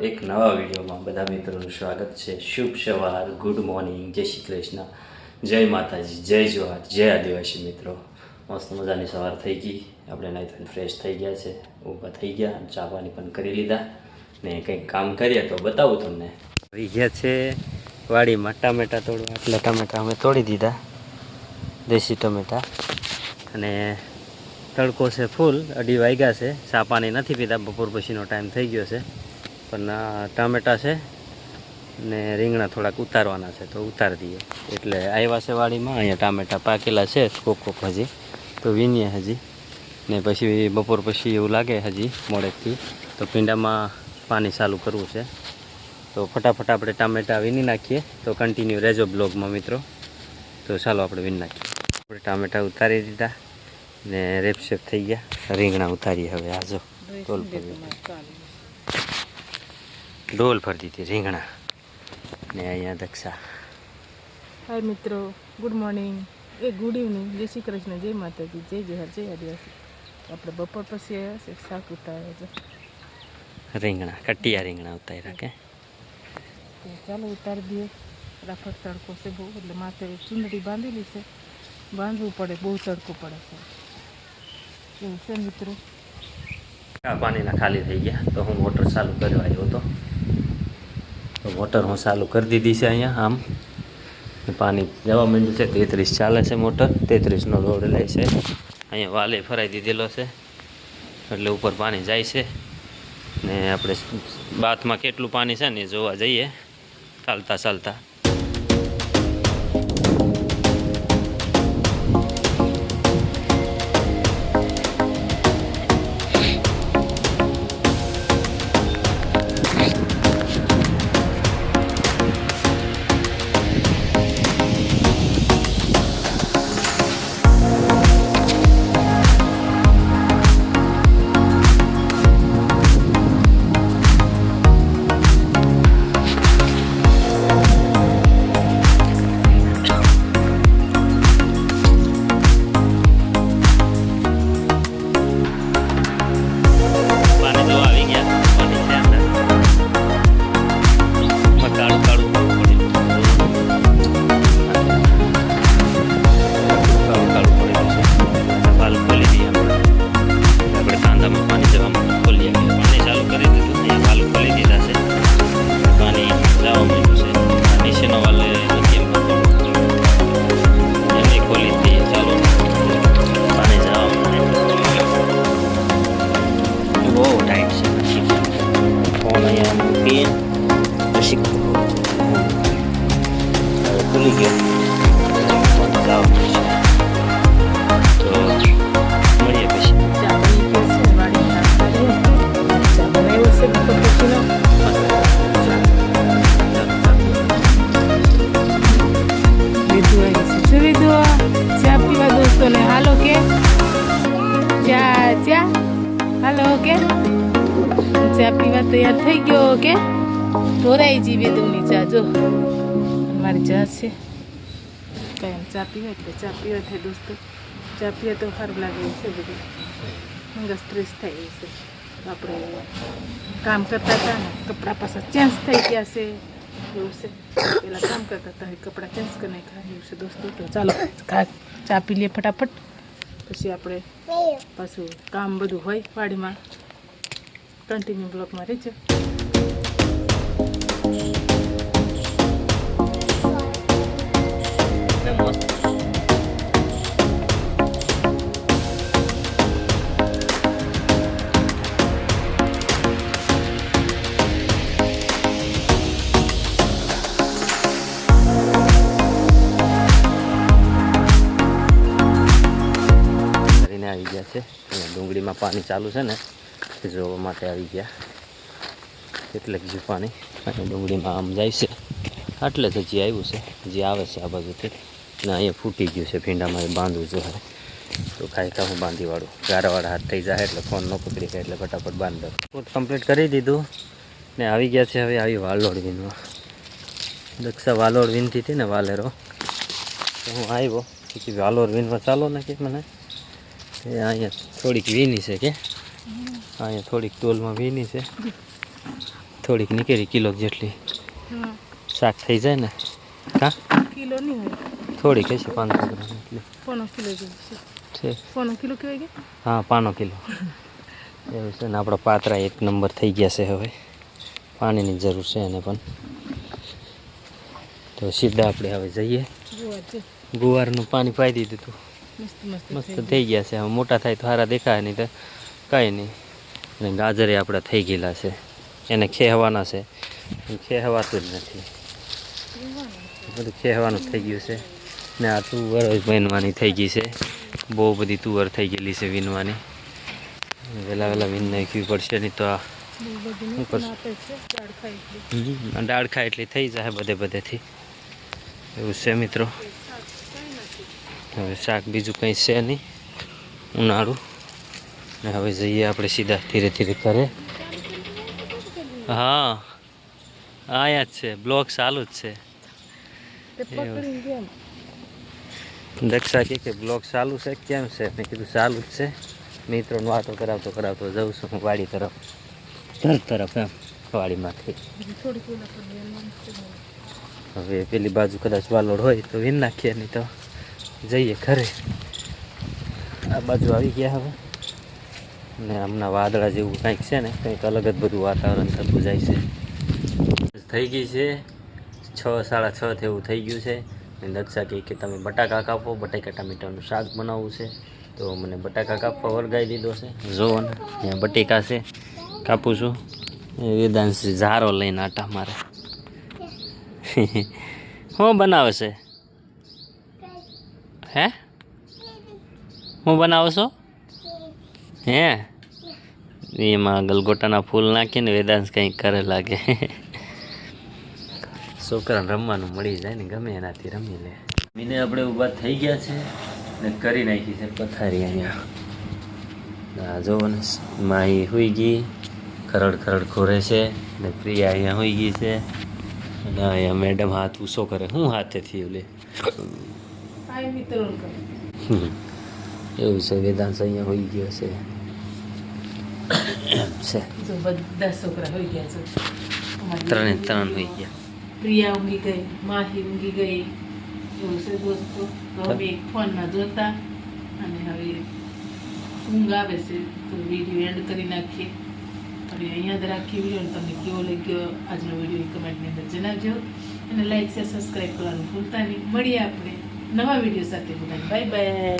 એક નવા વિડીયોમાં બધા મિત્રોનું સ્વાગત છે. શુભ સવાર, ગુડ મોર્નિંગ, જય શ્રી કૃષ્ણ, જય માતાજી, જય જોહાર જય આદિવાસી મિત્રો. મસ્ત મજાની સવાર થઈ ગઈ. આપણે થઈને ફ્રેશ થઈ ગયા છે. ઊભા થઈ ગયા ચા પાણી પણ કરી લીધા. ને કંઈક કામ કરીએ તો બતાવું તમને. આવી ગયા છે વાડીમાં ટામેટા તોડવા. એટલે ટામેટા અમે તોડી દીધા, દેશી ટમેટા. અને તડકો છે ફૂલ અઢી વાગ્યા છે. ચા પાણી નથી પીતા બપોર પછીનો ટાઈમ થઈ ગયો છે. આ ટામેટા છે ને રીંગણા થોડાક ઉતારવાના છે તો ઉતારી દઈએ. એટલે આવ્યા છે વાડીમાં અહીંયા ટામેટા પાકેલા છે કોક કોક હજી. તો વીણીએ હજી. ને પછી બપોર પછી એવું લાગે હજી મોડેકથી. તો પીંડામાં પાણી ચાલુ કરવું છે. તો ફટાફટ આપણે ટામેટા વીણી નાખીએ. તો કન્ટિન્યુ રહેજો બ્લોગમાં મિત્રો. તો ચાલો આપણે વીણી નાખીએ. આપણે ટામેટા ઉતારી દીધા ને રેપશેપ થઈ ગયા. રીંગણા ઉતારીએ હવે આજો ઢોલ પર ઢોલ ફરી દીધી રીંગણા. ને અહીંયા દક્ષા. હાય મિત્રો ગુડ મોર્નિંગ. એ ગુડ ઇવનિંગ. જય શ્રી કૃષ્ણ જય માતાજી જય જોહર જય આદિવાસી. આપણે બપોર પછી આવ્યા છે શાક ઉતારે છે. રીંગણા કટિયા રીંગણા ઉતાર્યા કે? ચાલો ઉતારી દઈએ. રાફટ તડકો છે બહુ એટલે માથે ચૂંદડી બાંધેલી છે. બાંધવું પડે બહુ તડકો પડે છે. એવું છે મિત્રો. આ પાણીના ખાલી થઈ ગયા તો હું મોટર ચાલુ કર્યો આવ્યો હતો તો મોટર હું ચાલુ કરી દીધી છે અહીંયા, આમ. પાણી જવા માંડ્યું છે, તેત્રીસ ચાલે છે મોટર, તેત્રીસનો લોડ લે છે. અહીંયા વાલે ફરાઈ દીધેલો છે, એટલે ઉપર પાણી જાય છે. ને આપણે બાથમાં કેટલું પાણી છે ને જોવા જઈએ. ચાલતા ચાલતા. ફોન અહીંયા મૂકીએ પછી તૈયાર થઈ ગયો કે? ધોરાઈ જી વેદુની ચા, જો. મારી ચા છે. કાંઈ ચા પીવે એટલે ચા પીવે થાય દોસ્તો. ચા પીએ તો સારું લાગે છે બધું. મંગા સ્ટ્રેસ થાય એવું છે. આપણે કામ કરતા હતા ને, કપડાં પાછા ચેન્જ થઈ ગયા છે. એવું છે. પહેલાં કામ કરતા હતા કપડાં ચેન્જ કરી નાખ્યા. એવું છે દોસ્તો. તો ચાલો ચા પી લઈએ ફટાફટ. પછી આપણે પાછું કામ બધું હોય વાડીમાં. કન્ટિન્યુ બ્લોકમાં રહેજો ને મસ્ત કરીને આવી ગયા છે અહીંયા ડુંગળીમાં પાણી ચાલુ છે ને જોવા માટે આવી ગયા. કેટલેક જે ડુંગળીમાં આમ જાય છે. આટલે તો જે આવ્યું છે, જે આવે છે આ બાજુથી. ને અહીંયા ફૂટી ગયું છે, ભીંડામાં બાંધવું જોઈએ તો કાંઈ હું બાંધીવાળું. ગારાવાળા હાથ થઈ જાય એટલે ફોન ન પકડી જાય એટલે ફટાફટ બાંધ. ફૂટ કમ્પ્લીટ કરી દીધું. ને આવી ગયા છે હવે આવી વાલોડ વિનમાં દક્ષા વાલોડ વિનથી હતી ને વાલેરો. હું આવ્યો. પછી વાલોડ વિનમાં ચાલો ને કે મને. અહીંયા થોડીક વીની છે કે. અહીંયા થોડીક ટોલમાં વીની છે. થોડીક નીકળી કિલો જેટલી. શાક થઈ જાય ને? હા? કિલો નહીં હોય. થોડીક હશે પાંચસો ગ્રામ એટલી. પોણો કિલો છે. પોણો કિલો કહેવાય કે? હા પાનો કિલો. એવું છે ને આપણા પાત્રા એક નંબર થઈ ગયા છે હવે. પાણીની જરૂર છે એને પણ. તો સીધા આપણે હવે જઈએ. ગુવારનું પાણી પાઈ દીધું હતું મસ્ત થઈ ગયા છે. હવે મોટા થાય તો સારા દેખાય નહીં તો કાંઈ નહીં. અને ગાજરે આપણા થઈ ગયેલા છે. એને ખેહવાના છે. ખેહવાતું જ નથી. બધું ખેહવાનું થઈ ગયું છે. ને આ તુવર વીણવાની થઈ ગઈ છે. બહુ બધી તુવર થઈ ગયેલી છે વિનવાની. વહેલા વહેલા વીણ નાખવી પડશે નહીં તો આ દાળ એટલી થઈ જાય બધે બધેથી. એવું છે મિત્રો. હવે શાક બીજું કંઈ છે નહીં. ઉનાળું. ને હવે જઈએ આપણે સીધા ધીરે ધીરે કરે હા અહીંયા જ છે બ્લોક ચાલુ જ છે. દક્ષા કહે કે બ્લોક ચાલુ છે કેમ છે? મેં કીધું ચાલુ જ છે. મિત્રોને વાતો કરાવતો કરાવતો જાઉં છું હું વાડી તરફ. ઘર તરફ એમ વાડીમાંથી. હવે પેલી બાજુ કદાચ વાલોડ હોય તો વીન નાખીએ નહીં તો જઈએ ઘરે. આ બાજુ આવી ગયા હવે. ને હમણાં વાદળા જેવું કંઈક છે ને, કંઈક અલગ જ બધું વાતાવરણ થતું જાય છે. થઈ ગઈ છે. છ, સાડા છ એવું થઈ ગયું છે. અને દક્ષા કહે કે તમે બટાકા કાપો. બટાકા ટામેટાનું શાક બનાવવું છે. તો મને બટાકા કાપવા વળગાઈ દીધો છે. જુઓ ને ત્યાં બટેકા છે. કાપું છું. વેદાંશ ઝારો લઈને આટા મારે. હું બનાવે છે? હે? હું બનાવો છો? હે? એમાં ગલગોટાના ફૂલ નાખીને વેદાંશ કંઈક કરે લાગે. છોકરાને રમવાનું મળી જાય ને ગમે એનાથી રમી લે. મીને આપણે ઊભા થઈ ગયા છે ને કરી નાખી છે પથારી અહીંયા. આ જોવો ને માહી હોઈ ગઈ ખરડ ખરડ ખોરે છે ને પ્રિયા અહીંયા હોઈ ગઈ છે. અને અહીંયા મેડમ હાથ ઊંચો કરે. હું હાથેથી ઓલે? એવું છે વેદાંશ અહીંયા હોઈ ગયો છે. છે. બધા છોકરા હોઈ ગયા છે. ત્રણે ત્રણ હોઈ ગયા. પ્રિયા ઊંઘી ગઈ માહી ઊંઘી ગઈ. જોશે દોસ્તો તો હવે ફોનમાં જોતા અને હવે ઊંઘ આવે છે. તો વીડિયો એન્ડ કરી નાખીએ. હવે અહીંયા જ રાખીએ વીડિયો તમને કેવો લાગ્યો આજનો વીડિયો કમેન્ટની અંદર જણાવજો. અને લાઈક શેર સબસ્ક્રાઈબ કરવાનું ભૂલતા નહીં. મળીએ આપણે નવા વીડિયો સાથે. Bye bye